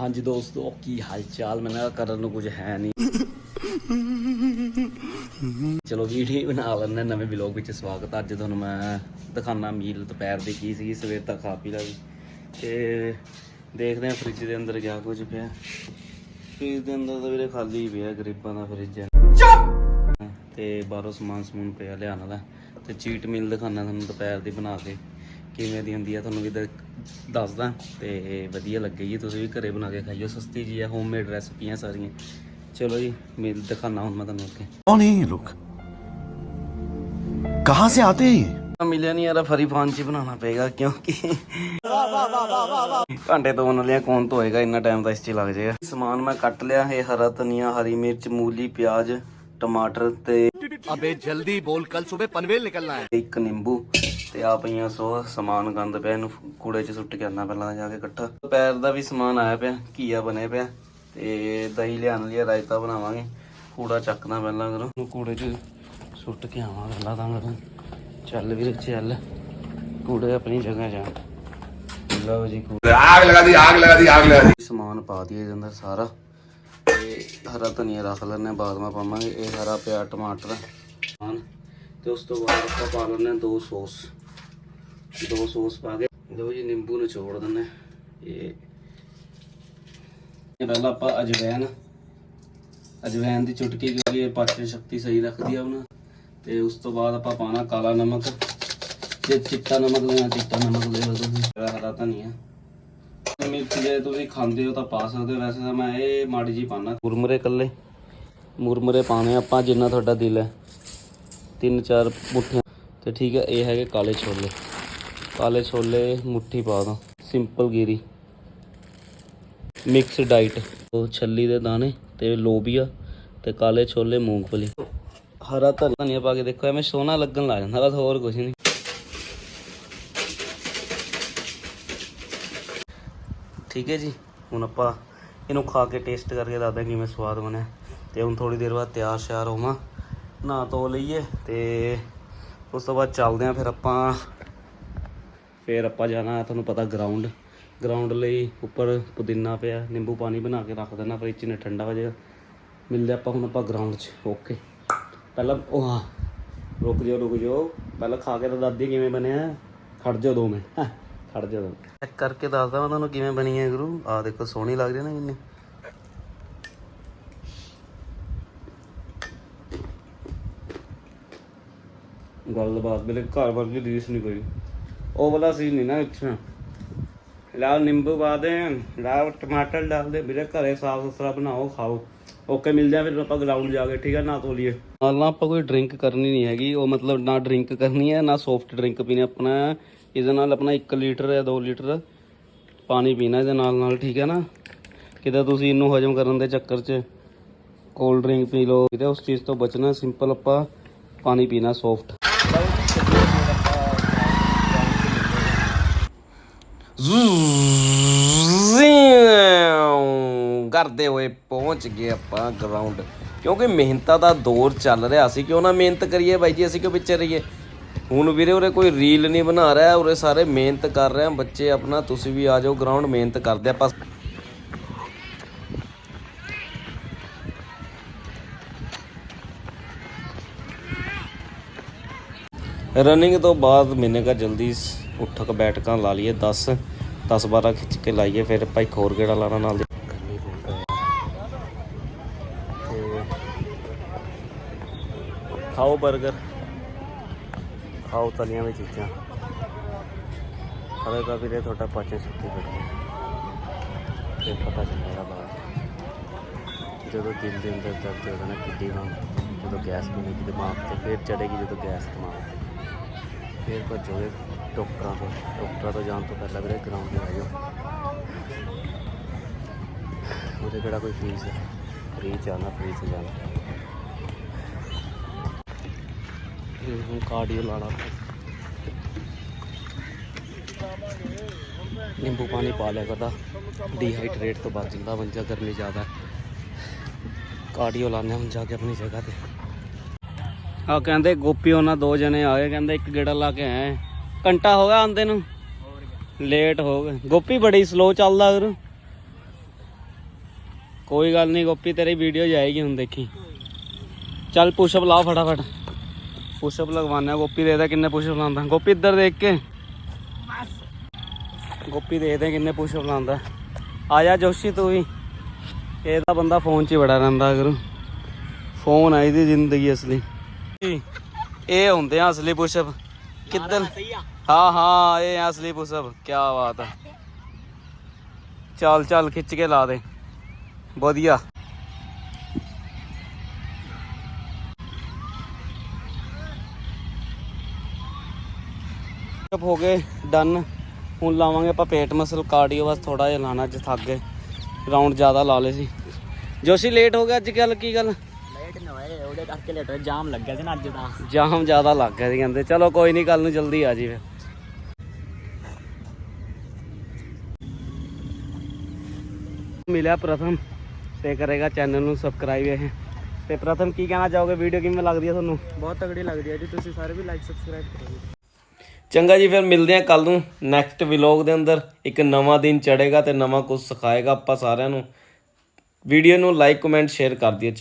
ਹਾਂਜੀ ਦੋਸਤੋ ਕੀ ਹਾਲ ਚਾਲ ਮੈਨੂੰ ਕਰਨ ਨੂੰ ਕੁਝ ਹੈ ਨਹੀਂ। ਚਲੋ ਵੀਡੀਓ ਬਣਾ ਲੈਂਦੇ ਨਵੇਂ ਵਲੌਗ ਵਿੱਚ ਸਵਾਗਤ ਅੱਜ ਤੁਹਾਨੂੰ ਮੈਂ ਦਿਖਾਣਾ ਮੀਲ ਦੁਪਹਿਰ ਦੀ ਕੀ ਸੀ ਸਵੇਰ ਤੱਕ ਖਾ ਪੀ ਲਈ। ਤੇ ਦੇਖਦੇ ਹਾਂ ਫ੍ਰਿਜ ਦੇ ਅੰਦਰ ਕਿਆ ਕੁਝ ਪਿਆ। ਫ੍ਰਿਜ ਦੇ ਅੰਦਰ ਤਾਂ ਵੀਰੇ ਖਾਲੀ ਪਿਆ ਗਰੀਬਾਂ ਦਾ ਫ੍ਰਿਜ ਹੈ। ਤੇ ਬਾਹਰੋਂ ਸਮਾਨ ਸਮੂਨ ਪਿਆ ਲਿਆਉਣ ਵਾਲਾ। ਤੇ ਚੀਟ ਮੀਲ ਦਿਖਾਣਾ ਤੁਹਾਨੂੰ ਦੁਪਹਿਰ ਦੀ ਬਣਾ ਕੇ। ਕਿਵੇਂ ਦੀ ਹੁੰਦੀ ਆ ਤੁਹਾਨੂੰ ਵੀ ਦ- ਦੱਸਦਾ ਤੇ ਵਧੀਆ ਲੱਗੇਗੀ ਤੁਸੀਂ ਵੀ ਘਰੇ ਬਣਾ ਕੇ ਖਾਈਓ ਸਸਤੀ ਜੀ ਆ ਹੋਮਮੇਡ ਰੈਸਪੀਆਂ ਸਾਰੀਆਂ ਚਲੋ ਜੀ ਮੀਲ ਦਿਖਾਣਾ ਹੁਣ ਮੈਂ ਤੁਹਾਨੂੰ ਅੱਗੇ कौन है ये लोग कहाँ से आते हैं ये ਮਿਲਿਆ ਨਹੀਂ ਯਾਰ ਫਰੀ ਫਾਨ ਚ ਹੀ ਬਣਾਉਣਾ ਪਏਗਾ ਕਿਉਂਕਿ ਘੰਟੇ ਤੋਂ ਬਣ ਲਿਆ ਕੌਣ ਧੋਏਗਾ ਇੰਨਾ ਟਾਈਮ ਤਾਂ ਇਸ ਚ ਹੀ ਲੱਗ ਜਾਏਗਾ ਸਮਾਨ ਮੈਂ ਕੱਟ ਲਿਆ ਇਹ ਹਰਾ ਧਨੀਆ ਹਰੀ ਮਿਰਚ ਮੂਲੀ ਪਿਆਜ਼ ਟਮਾਟਰ ਤੇ अबे जल्दी बोल कल सुबह पनवेल निकलना है ਇੱਕ ਨਿੰਬੂ ਤੇ ਆ ਪਈਆਂ ਸੋ ਸਮਾਨ ਗੰਦ ਪਿਆ ਇਹਨੂੰ ਕੂੜੇ 'ਚ ਸੁੱਟ ਕੇ ਆਣਾ ਪਹਿਲਾਂ ਜਾ ਕੇ ਇਕੱਠਾ ਪੈਰ ਦਾ ਵੀ ਸਮਾਨ ਆਇਆ ਪਿਆ ਕੀਆ ਬਣੇ ਪਿਆ ਤੇ ਦਹੀਂ ਲਿਆਣ ਲਈ ਰਾਇਤਾ ਬਣਾਵਾਂਗੇ। ਕੂੜਾ ਚੱਕਣਾ ਪਹਿਲਾਂ ਕਰੋ ਨੂੰ ਕੂੜੇ 'ਚ ਸੁੱਟ ਕੇ ਆਵਾਂ ਪਹਿਲਾਂ ਤਾਂ ਮੈਂ ਚੱਲ ਵੀਰੇ ਚੱਲ। ਕੂੜੇ ਆਪਣੀ ਜਗ੍ਹਾ ਜਾ ਲਓ ਜੀ ਕੂੜਾ। ਆਗ ਲਗਾ ਦੀ ਆਗ ਲਗਾ ਦੀ ਆਗ ਲਗਾ ਦੀ। ਸਮਾਨ ਪਾ ਦਈਏ ਜਾਂਦਾ ਸਾਰਾ। ਤੇ ਹਰਾ ਧਨੀਆ ਰੱਖ ਲੈਣੇ ਬਾਅਦ ਵਿੱਚ ਪਾਵਾਂਗੇ। ਇਹ ਹਰਾ ਪਿਆ ਟਮਾਟਰ। ਤੇ ਉਸ ਤੋਂ ਬਾਅਦ ਆਪਾਂ ਪਾ ਲੈਣੇ ਦੋ ਸੋਸ। ਦੋ ਸੌਸ ਪਾ ਕੇ, ਲਓ ਜੀ, ਨਿੰਬੂ ਨਿਚੋੜ ਦਿੰਨੇ ਇਹ ਇਹ ਪਹਿਲਾਂ ਆਪਾਂ ਅਜਵੈਨ ਅਜਵੈਨ ਦੀ ਚੁਟਕੀ ਕਿਉਂਕਿ ਇਹ ਪਾਚਨ ਸ਼ਕਤੀ ਸਹੀ ਰੱਖਦੀ ਆ ਉਹਨਾਂ ਤੇ ਉਸ ਤੋਂ ਬਾਅਦ ਆਪਾਂ ਪਾਣਾ ਕਾਲਾ ਨਮਕ। ਜੇ ਚਿੱਟਾ ਨਮਕ ਲੈਣਾ, ਚਿੱਟਾ ਨਮਕ ਲੈ ਲਓ ਤੁਸੀਂ ਹਰਾ ਧਨੀਆ। ਮਿਰਚ ਜੇ ਤੁਸੀਂ ਖਾਂਦੇ ਹੋ ਤਾਂ ਪਾ ਸਕਦੇ ਹੋ। ਵੈਸੇ ਤਾਂ ਮੈਂ ਇਹ ਮਾੜੀ ਜੀ ਪਾਣਾ ਮੁਰਮਰੇ ਕੱਲੇ ਮੁਰਮਰੇ ਪਾਣੇ ਆਪਾਂ, ਜਿੰਨਾ ਤੁਹਾਡਾ ਦਿਲ ਹੈ। ਤਿੰਨ ਚਾਰ ਮੁੱਠੀਆਂ। ਤੇ ਠੀਕ ਹੈ, ਇਹ ਹੈਗੇ ਕਾਲੇ ਛੋਲੇ। ਕਾਲੇ ਛੋਲੇ, ਮੁੱਠੀ ਪਾ ਦਾਂ। ਸਿੰਪਲ ਗਿਰੀ। ਮਿਕਸ ਡਾਈਟ ਉਹ ਛੱਲੀ ਦੇ ਦਾਣੇ ਤੇ ਲੋਬੀਆ ਤੇ ਕਾਲੇ ਛੋਲੇ, ਮੂੰਗਫਲੀ। ਹਰਾ ਧਨੀਆ ਪਾ ਕੇ ਦੇਖੋ, ਐਵੇਂ ਸੋਹਣਾ ਲੱਗਣ ਲੱਗ ਜਾਂਦਾ, ਬਸ ਹੋਰ ਕੁਝ ਨਹੀਂ। ਠੀਕ ਹੈ ਜੀ, ਹੁਣ ਆਪਾਂ ਇਹਨੂੰ ਖਾ ਕੇ ਟੇਸਟ ਕਰਕੇ ਦੱਸਦੇ ਕਿਵੇਂ ਸਵਾਦ ਬਣਿਆ। ਤੇ ਹੁਣ ਥੋੜੀ ਦੇਰ ਬਾਅਦ ਤਿਆਰ ਸ਼ਿਆਰ ਹੋਵਾਂ। ਨਹਾ ਧੋ ਲਈਏ ਤੇ ਉਸ ਤੋਂ ਬਾਅਦ ਚੱਲਦੇ ਆਂ ਫਿਰ ਆਪਾਂ ਫਿਰ ਆਪਾਂ ਜਾਣਾ, ਤੁਹਾਨੂੰ ਪਤਾ ਗਰਾਊਂਡ ਗਰਾਊਂਡ ਲਈ ਉੱਪਰ ਪੁਦੀਨਾ ਪਿਆ, ਨਿੰਬੂ ਪਾਣੀ ਬਣਾ ਕੇ ਰੱਖ ਦੇਣਾ ਫ੍ਰਿਜ 'ਚ ਠੰਡਾ ਹੋ ਜਾਏਗਾ। ਮਿਲਦੇ ਆਪਾਂ ਹੁਣ ਆਪਾਂ ਗਰਾਊਂਡ 'ਚ ਓਕੇ ਪਹਿਲਾਂ, ਉਹ ਹਾਂ, ਰੁਕ ਜਾਓ ਰੁਕ ਜਾਓ। ਪਹਿਲਾਂ ਖਾ ਕੇ ਤਾਂ ਦੱਸਦੀ ਕਿਵੇਂ ਬਣਿਆ? ਖੜ ਜਾਓ 2 ਮਿੰਟ ਖੜ ਜਾਓ। ਚੈੱਕ ਕਰਕੇ ਦੱਸਦਾ ਮੈਂ ਤੁਹਾਨੂੰ ਕਿਵੇਂ ਬਣੀ ਹੈ ਗੁਰੂ। ਆ ਦੇਖੋ, ਸੋਹਣੀ ਲੱਗਦੀ ਹੈ ਨਾ ਕਿੰਨੀ। ਗੱਲਬਾਤ ਬਿਲੇ ਘਰ ਵਰਗੀ ਰੀਸ ਨਹੀਂ ਕੋਈ। ਉਹ ਵਾਲਾ ਸੀ ਨਹੀਂ ਨਾ ਅੱਛਾ ਲਾਓ ਨਿੰਬੂ ਪਾ ਦੇ ਲਾਓ ਟਮਾਟਰ ਡਾਲ ਦੇ, ਵੀਰੇ ਘਰੇ ਸਾਫ਼ ਸੁਥਰਾ ਬਣਾਓ, ਖਾਓ। ਓਕੇ, ਮਿਲਦੇ ਆ ਫਿਰ ਆਪਾਂ ਗਰਾਊਂਡ ਜਾ ਕੇ, ਠੀਕ ਹੈ ਨਾ ਤੋਲੀਏ ਨਾਲ ਨਾ ਆਪਾਂ ਕੋਈ ਡਰਿੰਕ ਕਰਨੀ ਨਹੀਂ ਹੈਗੀ, ਉਹ ਮਤਲਬ ਨਾ ਡਰਿੰਕ ਕਰਨੀ ਹੈ, ਨਾ ਸੌਫਟ ਡਰਿੰਕ ਪੀਣੀ ਆਪਣਾ। ਇਹਦੇ ਨਾਲ ਆਪਣਾ 1 ਲੀਟਰ ਜਾਂ 2 ਲੀਟਰ ਪਾਣੀ ਪੀਣਾ ਇਹਦੇ ਨਾਲ ਨਾਲ, ਠੀਕ ਹੈ ਨਾ? ਕਿਤੇ ਤੁਸੀਂ ਇਹਨੂੰ ਹਜਮ ਕਰਨ ਦੇ ਚੱਕਰ 'ਚ ਕੋਲਡ ਡਰਿੰਕ ਪੀ ਲਓ। ਕਿਤੇ ਉਸ ਚੀਜ਼ ਤੋਂ ਬਚਣਾ ਸਿੰਪਲ ਆਪਾਂ ਪਾਣੀ ਪੀਣਾ ਸੌਫਟ ਕਰਦੇ ਹੋਏ ਪਹੁੰਚ ਗਏ ਆਪਾਂ ਗਰਾਊਂਡ ਕਿਉਂਕਿ ਮਿਹਨਤਾਂ ਦਾ ਦੌਰ ਚੱਲ ਰਿਹਾ ਸੀ ਕਿਉਂ ਨਾ ਮਿਹਨਤ ਕਰੀਏ ਬਾਈ ਜੀ, ਅਸੀਂ ਕਿਉਂ ਪਿੱਛੇ ਰਹੀਏ? ਹੁਣ ਵੀਰੇ ਉਰੇ ਕੋਈ ਰੀਲ ਨਹੀਂ ਬਣਾ ਰਿਹਾ, ਉਰੇ ਸਾਰੇ ਮਿਹਨਤ ਕਰ ਰਹੇ ਆ, ਬੱਚੇ ਆਪਣਾ, ਤੁਸੀਂ ਵੀ ਆ ਜਾਓ ਗਰਾਊਂਡ ਮਿਹਨਤ ਕਰਦੇ ਆਪਾਂ ਰਨਿੰਗ ਤੋਂ ਬਾਅਦ ਮੈਨੇ ਕਹਾ ਜਲਦੀ ਉੱਠ ਕੇ ਬੈਠਕਾਂ ਲਾ ਲਈਏ 10 10 12 ਖਿੱਚ ਕੇ ਲਾਈਏ, ਫਿਰ ਭਾਈ ਖੋਰ ਗੇੜਾ ਲਾਣਾ ਨਾਲ ਦੇ ਗਰਮੀ ਬਹੁਤ ਹੈ ਤੇ ਖਾਓ 버ਗਰ ਖਾਓ ਤਲੀਆਂ ਵਿੱਚ ਚੀਜ਼ਾਂ। ਹਲੇ ਤਾਂ ਵੀਰੇ ਤੁਹਾਡਾ ਪਾਚਨ ਸ਼ਕਤੀ ਵਧੀਆ ਫਿਰ ਪਤਾ ਚੱਲੇਗਾ ਬਾਅਦ ਜਦੋਂ ਦਿਲ ਦੇ ਅੰਦਰ ਦਰਦ ਹੋਏਗਾ ਨਾ ਕਿੱਡੀ ਵਾਂਗ ਜਦੋਂ ਗੈਸ ਬਣੇਗੀ ਦਿਮਾਗ ਤੇ ਫਿਰ ਚੜੇਗੀ ਜਦੋਂ ਗੈਸ ਦਿਮਾਗ ਤੇ। ਫਿਰ ਭੱਜੋਗੇ ਡਾਕਟਰਾਂ ਤੋਂ। ਡਾਕਟਰਾਂ ਤੋਂ ਜਾਣ ਤੋਂ ਪਹਿਲਾਂ ਵੀਰੇ ਗਰਾਊਂਡ 'ਤੇ ਆ ਜਾਓ। ਉਹਦੇ ਕਿਹੜਾ ਕੋਈ ਫੀਸ ਹੈ? ਫ੍ਰੀ ਜਾਣਾ ਫ੍ਰੀ ਚ ਜਾਣਾ ਇਹ ਹੁਣ ਕਾਰਡੀਓ ਲਾਣਾ ਨਿੰਬੂ ਪਾਣੀ ਪਾ ਲਿਆ ਕਰਦਾ। ਡੀਹਾਈਡਰੇਟ ਤੋਂ ਬਚ ਜਾਂਦਾ ਬੰਜਾ ਗਰਮੀ ਜ਼ਿਆਦਾ। ਕਾਰਡੀਓ ਲਾਣੇ ਹੁਣ ਜਾ ਕੇ ਆਪਣੀ ਜਗ੍ਹਾ ਤੇ। ਆ ਕਹਿੰਦੇ ਗੋਪੀ ਉਹਨਾਂ ਦੋ ਜਣੇ ਆ ਗਏ, ਕਹਿੰਦੇ ਇੱਕ ਗੇੜਾ ਲਾ ਕੇ ਆਏ। ਘੰਟਾ ਹੋ ਗਿਆ ਆਂਦੇ ਨੂੰ। ਲੇਟ ਹੋ ਗਏ। ਗੋਪੀ ਬੜੀ ਸਲੋ ਚੱਲਦਾ ਗੁਰੂ ਕੋਈ ਗੱਲ ਨਹੀਂ ਗੋਪੀ ਤੇਰੀ ਵੀਡੀਓ ਜਾਏਗੀ ਹੁਣ ਦੇਖੀ। ਚੱਲ ਪੁਸ਼ਅਪ ਲਾਓ ਫਟਾਫਟ। ਪੁਸ਼ਅਪ ਲਗਵਾਨਾ ਗੋਪੀ ਦੇਖਦਾ ਕਿੰਨੇ ਪੁਸ਼ਅਪ ਲਾਉਂਦਾ। ਗੋਪੀ ਇੱਧਰ ਦੇਖ ਕੇ। ਗੋਪੀ ਦੇਖਦੇ ਕਿੰਨੇ ਪੁਸ਼ਅਪ ਲਾਉਂਦਾ। ਆ ਜਾ ਜੋਸ਼ੀ ਤੂੰ ਵੀ। ਇਹ ਤਾਂ ਬੰਦਾ ਫੋਨ 'ਚ ਹੀ ਬੜਾ ਰਹਿੰਦਾ ਅਗਰ। ਫੋਨ ਆਈ ਦੀ ਜ਼ਿੰਦਗੀ ਅਸਲੀ। ਇਹ ਹੁੰਦੇ ਆ ਅਸਲੀ ਪੁਸ਼ਅਪ। ਕਿੱਧਰ ਹਾਂ ਹਾਂ, ਇਹ ਆ ਅਸਲੀ ਪੁਸ਼ਅਪ। ਕੀ ਬਾਤ ਹੈ ਚੱਲ ਚੱਲ, ਖਿੱਚ ਕੇ ਲਾ ਦੇ। ਵਧੀਆ। ਪੁਸ਼ਅਪ ਹੋ ਗਏ ਡਨ ਹੁਣ ਲਾਵਾਂਗੇ ਆਪਾਂ ਪੇਟ ਮਸਲ ਕਾਰਡੀਓ ਬਸ ਥੋੜਾ ਜਿਹਾ ਲਾਣਾ ਅੱਜ ਥੱਕ ਗਏ। ਰਾਉਂਡ ਜ਼ਿਆਦਾ ਲਾ ਲਏ ਸੀ। ਜੋਸ਼ੀ ਲੇਟ ਹੋ ਗਿਆ ਅੱਜ ਕੱਲ ਕੀ ਗੱਲ? ਲੇਟ ਨਾ ਹੋਏ ਉਹਦੇ ਕਰਕੇ ਲੇਟ ਹੋਏ ਜਾਮ ਲੱਗਿਆ ਸੀ ਨਾ ਅੱਜ ਤਾਂ। ਜਾਮ ਜ਼ਿਆਦਾ ਲੱਗ ਗਿਆ ਸੀ ਕਹਿੰਦੇ। ਚਲੋ ਕੋਈ ਨਹੀਂ ਕੱਲ ਨੂੰ ਜਲਦੀ ਆ ਜੀ ਫਿਰ। ਮਿਲਿਆ ਪ੍ਰਥਮ ਤੇ ਕਰੇਗਾ ਚੈਨਲ ਨੂੰ ਸਬਸਕ੍ਰਾਈਬ ਇਹ। ਤੇ ਪ੍ਰਥਮ ਕੀ ਕਹਿਣਾ ਚਾਹੋਗੇ? ਵੀਡੀਓ ਕਿਵੇਂ ਲੱਗਦੀ ਹੈ ਤੁਹਾਨੂੰ? ਬਹੁਤ ਤਗੜੀ ਲੱਗਦੀ ਹੈ ਜੀ ਤੁਸੀਂ ਸਾਰੇ ਵੀ ਲਾਈਕ ਸਬਸਕ੍ਰਾਈਬ ਕਰੋ ਚੰਗਾ ਜੀ, ਫਿਰ ਮਿਲਦੇ ਹਾਂ ਕੱਲ ਨੂੰ ਨੈਕਸਟ ਵਲੌਗ ਦੇ ਅੰਦਰ। ਇੱਕ ਨਵਾਂ ਦਿਨ ਚੜੇਗਾ ਤੇ ਨਵਾਂ ਕੁਝ ਸਿਖਾਏਗਾ ਆਪਾਂ ਸਾਰਿਆਂ ਨੂੰ। ਵੀਡੀਓ ਨੂੰ ਲਾਈਕ ਕਮੈਂਟ ਸ਼ੇਅਰ ਕਰ ਦਿਓ। ਚੰਗਾ।